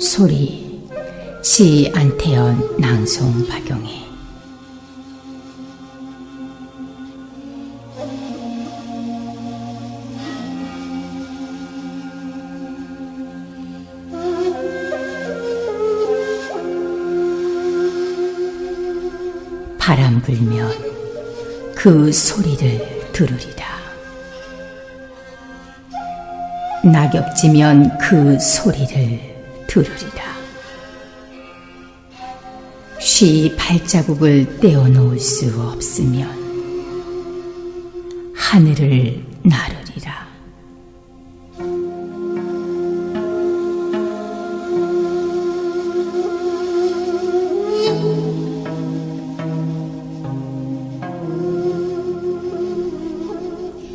소리 시 안태현 낭송 박용희 바람 불면 그 소리를 들으리라. 낙엽 지면 그 소리를 들으리라. 쉬 발자국을 떼어놓을 수 없으면 하늘을 나르리라.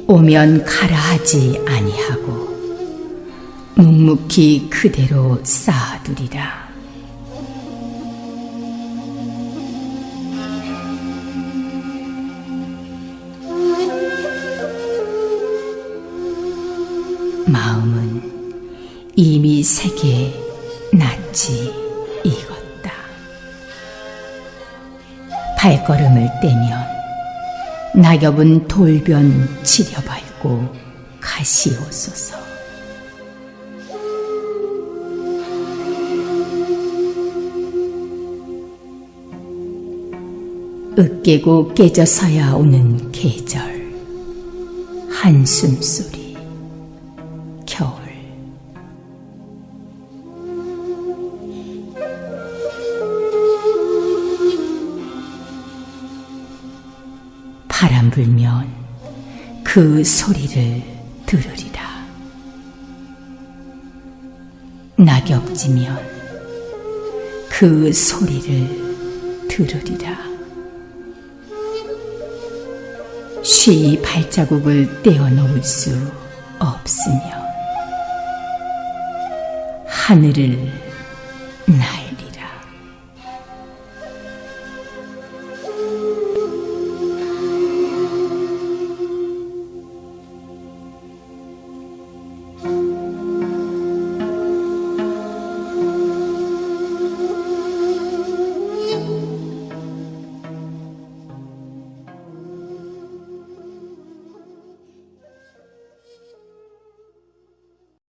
오면 가라 하지 아니하고 묵묵히 그대로 쌓아두리라. 마음은 이미 세계 낯이 익었다. 발걸음을 떼면 낙엽은 돌변 지려밟고 가시오소서. 으깨고 깨져서야 오는 계절, 한숨 소리, 겨울. 바람 불면 그 소리를 들으리라. 낙엽 지면 그 소리를 들으리라. 쉬 발자국을 떼어놓을 수 없으며 하늘을